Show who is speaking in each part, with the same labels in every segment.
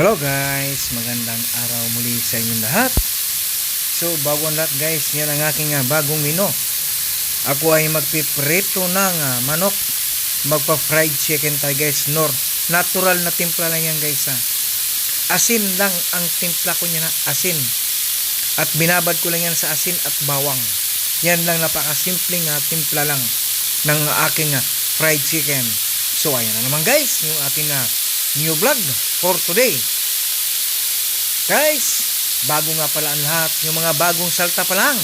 Speaker 1: Hello guys, magandang araw muli sa inyong lahat. So bago ang lahat guys, yan ang aking ah, bagong mino. Ako ay magpiprito ng ah, manok. Magpa-fried chicken tayo guys. Nor, natural na timpla lang yan guys ha. Asin lang ang timpla ko niya na asin. At binabad ko lang yan sa asin at bawang. Yan lang napakasimpleng uh, timpla lang ng aking ah, fried chicken. So ayan na naman guys, yung ating ah, new vlog for today. Guys, bago nga pala ang lahat, yung mga bagong salta pa lang,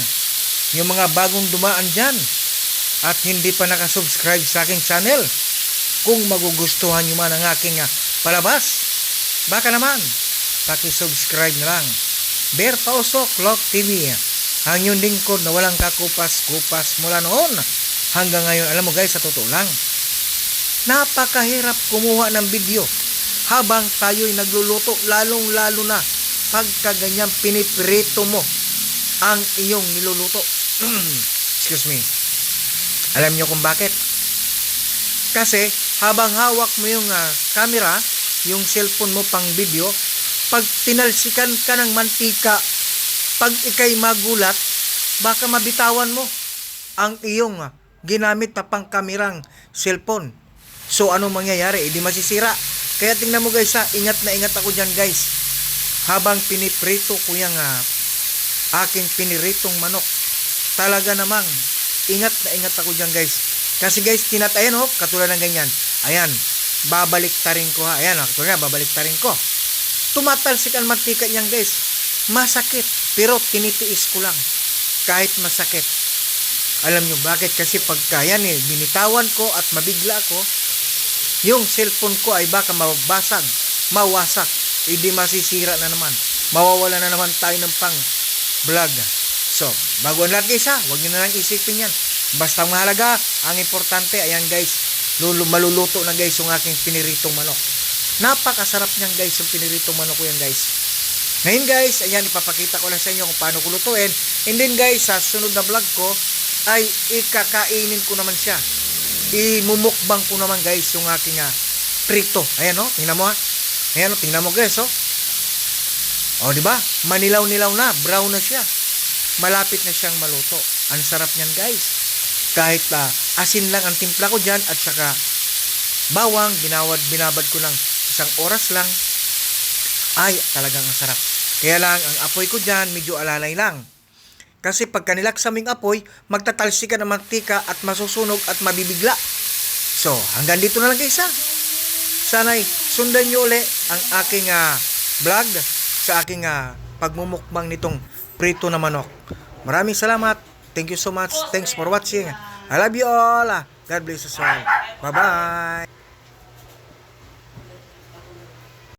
Speaker 1: yung mga bagong dumaan dyan, at hindi pa nakasubscribe sa aking channel, kung magugustuhan nyo man ang aking ah, palabas, baka naman, pakisubscribe na lang. Bear Pausok Love TV, ang yung lingkod na walang kakupas-kupas mula noon hanggang ngayon. Alam mo guys, sa totoo lang, napakahirap kumuha ng video habang tayo'y nagluluto lalong lalo na pagka ganyan piniprito mo ang iyong niluluto excuse me alam niyo kung bakit kasi habang hawak mo yung ah, camera yung cellphone mo pang video pag tinalsikan ka ng mantika pag ikay magulat baka mabitawan mo ang iyong ah, ginamit na pang kamerang cellphone So ano mangyayari? Hindi masisira. Kaya tingnan mo guys ha, ingat na ingat ako dyan guys. Habang piniprito ko yung ah, aking piniritong manok. Talaga namang ingat na ingat ako dyan guys. Kasi guys, tinat, ayan oh, katulad ng ganyan. Ayan, babalik tarin ko ha. Ayan, oh, katulad nga, babalik tarin ko. Tumatalsik ang mantika niyan guys. Masakit, pero tinitiis ko lang. Kahit masakit. Alam nyo bakit? Kasi pagka yan eh, binitawan ko at mabigla ko, yung cellphone ko ay baka mabasag, mawasak, hindi masisira na naman. Mawawala na naman tayo ng pang vlog. So, bago ang lahat guys ha, huwag nyo na lang isipin yan. Basta mahalaga, ang importante, ayan guys, lulu, maluluto na guys yung aking piniritong manok. Napakasarap niyan guys, yung piniritong manok ko yan guys. Ngayon guys, ayan, ipapakita ko lang sa inyo kung paano ko lutuin. And then guys, sa sunod na vlog ko, ay ikakainin ko naman siya imumukbang ko naman guys yung aking uh, prito. Ayan oh, tingnan mo ha. Ayan oh, tingnan mo guys oh. Oh, di ba? Manilaw-nilaw na, brown na siya. Malapit na siyang maluto. Ang sarap niyan guys. Kahit uh, asin lang ang timpla ko diyan at saka bawang, binawad, binabad ko ng isang oras lang. Ay, talagang ang sarap. Kaya lang, ang apoy ko diyan medyo alalay lang. Kasi pag kanilaksaming apoy, magtatalsi ka ng mantika at masusunog at mabibigla. So, hanggang dito na lang guys ha. Sana'y sundan nyo uli ang aking ah, vlog sa aking ah, pagmumukbang nitong prito na manok. Maraming salamat. Thank you so much. Thanks for watching. I love you all. God bless us all. Bye-bye.